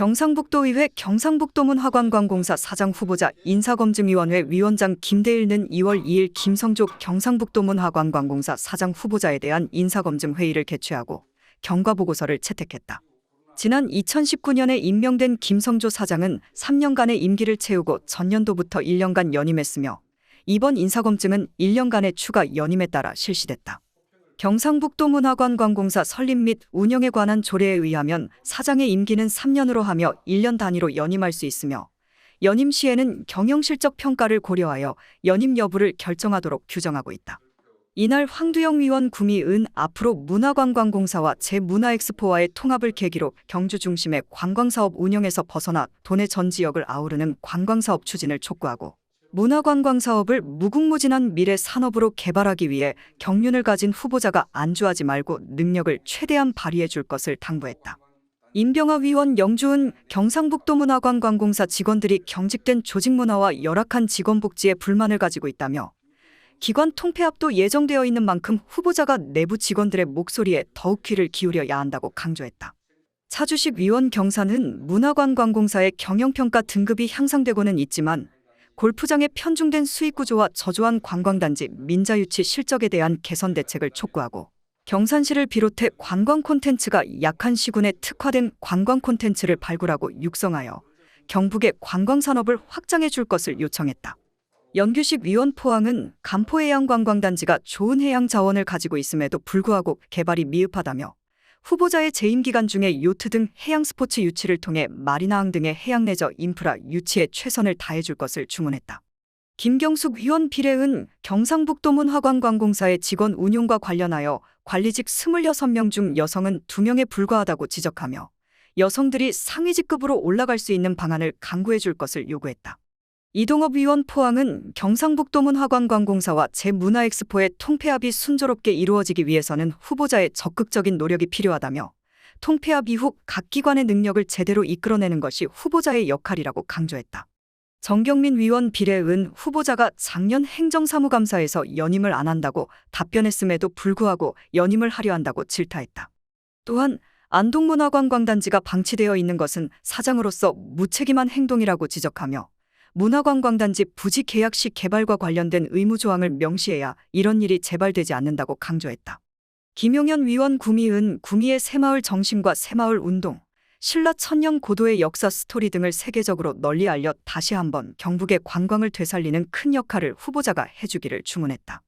경상북도의회 경상북도문화관광공사 사장 후보자 인사검증위원회 위원장 김대일는 2월 2일 김성조 경상북도문화관광공사 사장 후보자에 대한 인사검증 회의를 개최하고 경과보고서를 채택했다. 지난 2019년에 임명된 김성조 사장은 3년간의 임기를 채우고 전년도부터 1년간 연임했으며 이번 인사검증은 1년간의 추가 연임에 따라 실시됐다. 경상북도문화관광공사 설립 및 운영에 관한 조례에 의하면 사장의 임기는 3년으로 하며 1년 단위로 연임할 수 있으며 연임 시에는 경영실적 평가를 고려하여 연임 여부를 결정하도록 규정하고 있다. 이날 황두영 위원 구미은 앞으로 문화관광공사와 제문화엑스포와의 통합을 계기로 경주 중심의 관광사업 운영에서 벗어나 도내 전 지역을 아우르는 관광사업 추진을 촉구하고 문화관광 사업을 무궁무진한 미래 산업으로 개발하기 위해 경륜을 가진 후보자가 안주하지 말고 능력을 최대한 발휘해 줄 것을 당부했다. 임병하 위원 영주은 경상북도 문화관광공사 직원들이 경직된 조직 문화와 열악한 직원 복지에 불만을 가지고 있다며 기관 통폐합도 예정되어 있는 만큼 후보자가 내부 직원들의 목소리에 더욱 귀를 기울여야 한다고 강조했다. 차주식 위원 경사는 문화관광공사의 경영평가 등급이 향상되고는 있지만 골프장의 편중된 수익 구조와 저조한 관광단지 민자 유치 실적에 대한 개선 대책을 촉구하고 경산시를 비롯해 관광 콘텐츠가 약한 시군에 특화된 관광 콘텐츠를 발굴하고 육성하여 경북의 관광 산업을 확장해 줄 것을 요청했다. 연규식 위원 포항은 간포해양관광단지가 좋은 해양 자원을 가지고 있음에도 불구하고 개발이 미흡하다며 후보자의 재임 기간 중에 요트 등 해양 스포츠 유치를 통해 마리나항 등의 해양 레저 인프라 유치에 최선을 다해줄 것을 주문했다. 김경숙 위원 비례은 경상북도 문화관광공사의 직원 운용과 관련하여 관리직 26명 중 여성은 2명에 불과하다고 지적하며 여성들이 상위직급으로 올라갈 수 있는 방안을 강구해 줄 것을 요구했다. 이동업 위원 포항은 경상북도 문화관광공사와 제문화엑스포의 통폐합이 순조롭게 이루어지기 위해서는 후보자의 적극적인 노력이 필요하다며 통폐합 이후 각 기관의 능력을 제대로 이끌어내는 것이 후보자의 역할이라고 강조했다. 정경민 위원 비례은 후보자가 작년 행정사무감사에서 연임을 안 한다고 답변했음에도 불구하고 연임을 하려 한다고 질타했다. 또한 안동문화관광단지가 방치되어 있는 것은 사장으로서 무책임한 행동이라고 지적하며 문화관광단지 부지 계약 시 개발과 관련된 의무 조항을 명시해야 이런 일이 재발되지 않는다고 강조했다. 김용현 위원 구미은 구미의 새마을 정신과 새마을 운동, 신라 천년 고도의 역사 스토리 등을 세계적으로 널리 알려 다시 한번 경북의 관광을 되살리는 큰 역할을 후보자가 해주기를 주문했다.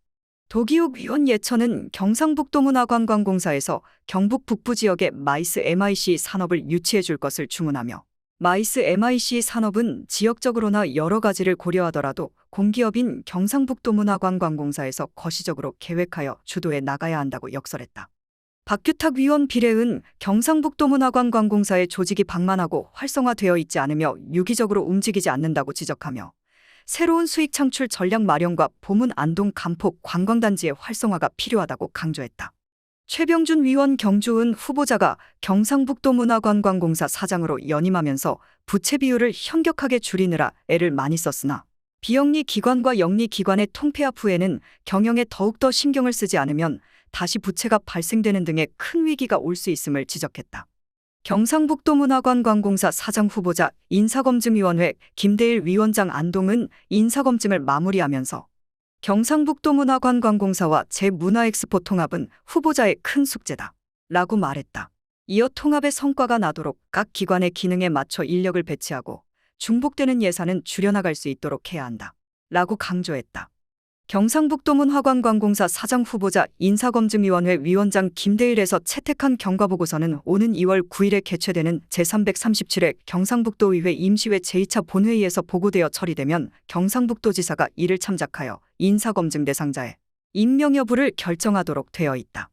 도기욱 위원 예천은 경상북도문화관광공사에서 경북 북부 지역의 마이스 MIC 산업을 유치해 줄 것을 주문하며 마이스 MIC 산업은 지역적으로나 여러 가지를 고려하더라도 공기업인 경상북도 문화관광공사에서 거시적으로 계획하여 주도해 나가야 한다고 역설했다. 박규탁 위원 비례은 경상북도 문화관광공사의 조직이 방만하고 활성화되어 있지 않으며 유기적으로 움직이지 않는다고 지적하며 새로운 수익 창출 전략 마련과 보문 안동 간폭 관광단지의 활성화가 필요하다고 강조했다. 최병준 위원 경주은 후보자가 경상북도 문화관광공사 사장으로 연임하면서 부채 비율을 현격하게 줄이느라 애를 많이 썼으나 비영리 기관과 영리 기관의 통폐합 후에는 경영에 더욱더 신경을 쓰지 않으면 다시 부채가 발생되는 등의 큰 위기가 올 수 있음을 지적했다. 경상북도 문화관광공사 사장 후보자 인사검증위원회 김대일 위원장 안동은 인사검증을 마무리하면서 경상북도문화관광공사와 제문화엑스포 통합은 후보자의 큰 숙제다. 라고 말했다. 이어 통합의 성과가 나도록 각 기관의 기능에 맞춰 인력을 배치하고 중복되는 예산은 줄여나갈 수 있도록 해야 한다. 라고 강조했다. 경상북도문 화관광공사 사장 후보자 인사검증위원회 위원장 김대일에서 채택한 경과보고서는 오는 2월 9일에 개최되는 제337회 경상북도의회 임시회 제2차 본회의에서 보고되어 처리되면 경상북도지사가 이를 참작하여 인사검증 대상자의 임명 여부를 결정하도록 되어 있다.